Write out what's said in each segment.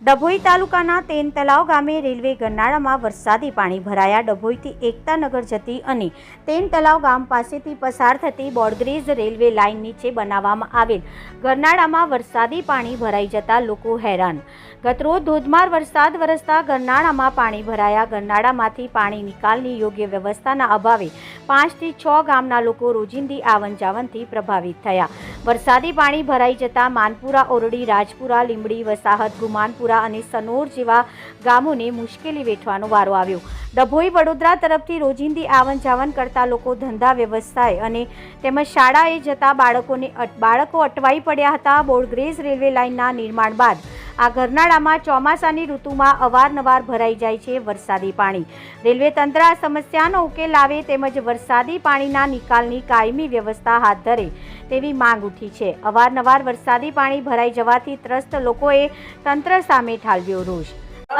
ડભોઈ તાલુકાના તેન તલાવ ગામે રેલવે ગરનાળામાં વરસાદી પાણી ભરાયા. ડભોઈથી એકતાનગર જતી અને તેન તલાવ ગામ પાસેથી પસાર થતી બોર્ડગ્રેજ રેલવે લાઇન નીચે બનાવવામાં આવેલ. ગરનાળામાં વરસાદી પાણી ભરાઈ જતા લોકો હેરાન. ગતરોજ ધોધમાર વરસાદ વરસતા ગરનાળામાં પાણી ભરાયા. ગરનાળામાંથી પાણી નિકાલની યોગ્ય વ્યવસ્થાના અભાવે પાંચથી છ ગામના લોકો રોજિંદી આવન જાવનથી પ્રભાવિત થયા. વરસાદી પાણી ભરાઈ જતા માનપુરા, ઓરડી, રાજપુરા, લીંબડી, વસાહત, ગુમાનપુરા અને સનોર જેવા ગામોને મુશ્કેલી વેઠવાનો વારો આવ્યો. ડભોઈ વડોદરા તરફથી રોજિંદી આવન જાવન કરતા લોકો ધંધા વ્યવસાય અને તેમજ શાળાએ જતા બાળકોને બાળકો અટવાઈ પડ્યા હતા બોર્ડગ્રેજ રેલવે લાઇનના નિર્માણ બાદ. આ ગરનાળામાં ચોમાસાની ઋતુમાં અવારનવાર ભરાઈ જાય છે વરસાદી પાણી. રેલવે તંત્ર આ સમસ્યાનો ઉકેલ લાવે તેમજ વરસાદી પાણીના નિકાલની કાયમી વ્યવસ્થા હાથ ધરે તેવી માંગ ઉઠી છે. અવારનવાર વરસાદી પાણી ભરાઈ જવાથી ત્રસ્ત લોકોએ તંત્ર સામે ઠાલવ્યો રોષ.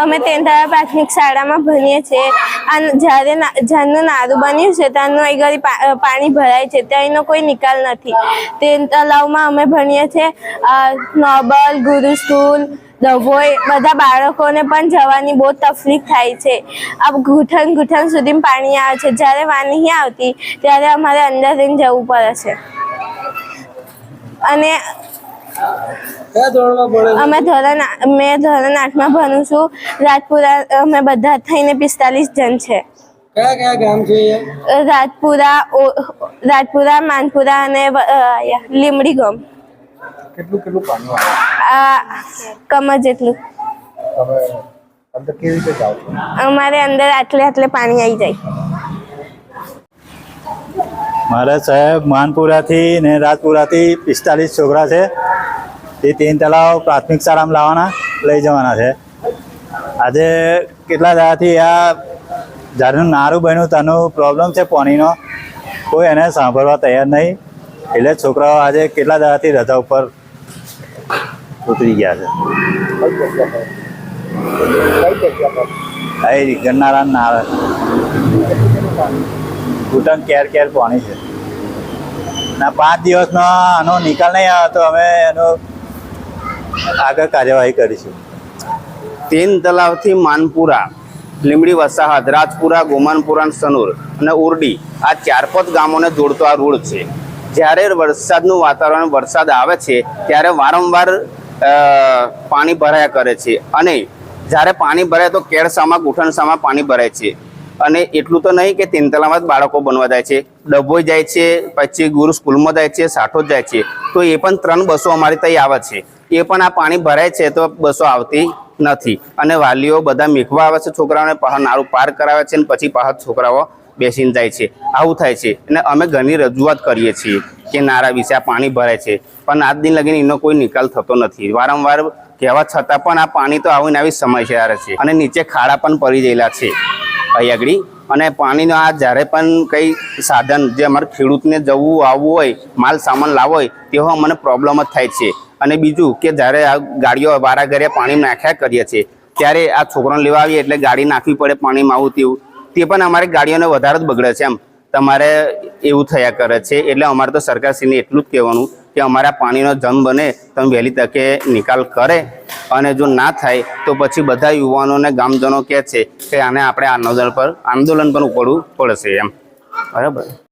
અમે તેંધારા પ્રાથમિક શાળામાં ભણીએ છીએ. અને જ્યારે જ્યારનું નારું બન્યું છે ત્યારનું અહીં ઘડી પાણી ભરાય છે ત્યાં એનો કોઈ નિકાલ નથી. તે તલાવમાં અમે ભણીએ છીએ. નોબલ ગુરુ સ્કૂલ ડભોઈ બધા બાળકોને પણ જવાની બહુ તકલીફ થાય છે. આ ઘૂંટણ ઘૂંટણ સુધી પાણી આવે છે. જ્યારે વાર નહીં આવતી, ત્યારે અમારે અંદર જવું પડે છે. અને? અમે ધોરણ મેં ધોરણ આઠમાં ભણું છું. રાજપુરા અમે બધા થઈને પિસ્તાલીસ જણ છે. કયા કયા ગામ છે રાજપુરા રાજપુરા માનપુરા અને લીમડી ગામ. કેટલું કેટલું પાણી આ કમર જેટલું. તમે અંદર કેવી રીતે જાઓ છો? અમારે અંદર આટલે આટલે પાણી આવી જાય. મારા સાહેબ માનપુરાથી ને રાજપુરાથી પિસ્તાલીસ છોકરા છે. તે તીન તળાવ પ્રાથમિક શાળામાં લાવવાના લઈ જવાના છે. આજે કેટલા દાડાથી આ જારનું નારું બન્યું તેનું પ્રોબ્લેમ છે પાણીનો. કોઈ એને સાંભળવા તૈયાર નહીં. એટલે છોકરાઓ આજે કેટલા દાડાથી રજા ઉપર ઉતરી ગયા છે. ગરનારા જગ્યા ઘૂંટણ કેર કેર પાણી છે. ના, પાંચ દિવસનો આનો નિકાલ નહીં આવ્યો તો અમે એનો આગળ કાર્યવાહી કરીશું. તેન તલાવથી માનપુરા લીમડી વસાહત, રાજપુરા, ગોમાનપુરા સનુર અને ઉરડી આ ચાર પાંચ ગામોને જોડતો આ રોડ છે. જ્યારે વરસાદનું વાતાવરણ વરસાદ આવે છે, ત્યારે વારંવાર પાણી ભરાયા કરે છે. અને જ્યારે પાણી ભરાય તો કેળસામાં, ગુઠણસામાં પાણી ભરાય છે. અને એટલું તો નહીં કે તીનતલામાં જ બાળકો બનવા જાય છે. ડભોઈ જાય છે, પછી ગુરુ સ્કૂલમાં જાય છે સાઠોદ જાય છે. તો એ પણ ત્રણ બસો અમારી ત્યાં આવે છે. એ પણ આ પાણી ભરાય છે તો બસો આવતી નથી. અને વાલીઓ બધા મીખવા આવે છે, છોકરાઓને પહાર નાળું પાર કરાવે છે અને પછી પાછા છોકરાઓ બેસીને જાય છે. આવું થાય છે. અને અમે ઘણી રજૂઆત કરીએ છીએ કે નારા વિશે આ પાણી ભરાય છે. પણ આજ દિન લગીને એનો કોઈ નિકાલ થતો નથી. વારંવાર કહેવા છતાં પણ આ પાણી તો આવીને આવી સમસ્યા રહે છે. અને નીચે ખાડા પણ પડી ગયેલા છે. અહીં અને પાણીનો આ જ્યારે પણ કંઈ સાધન જે અમારે ખેડૂતને જવું, આવવું હોય, માલ સામાન લાવવો હોય, તેવો અમને પ્રોબ્લેમ જ થાય છે. અને બીજું કે જ્યારે આ ગાડીઓ વારા ઘરે પાણી નાખ્યા કરીએ છીએ, ત્યારે આ છોકરાને લેવા આવીએ એટલે ગાડી નાખવી પડે પાણીમાં આવું તેવું. તે પણ અમારી ગાડીઓને વધારે જ બગડે છે એમ. તમારે એવું થયા કરે છે. એટલે અમારે તો સરકારશ્રીને એટલું જ કહેવાનું કે અમારા પાણીનો જમ બને, તમે વહેલી તકે નિકાલ કરે. અને જો ના થાય, તો પછી બધા યુવાનોને ગામજનો કહે છે કે આને આપણે આંદોલન પર આંદોલન પર ઉપડવું પડશે એમ. બરાબર?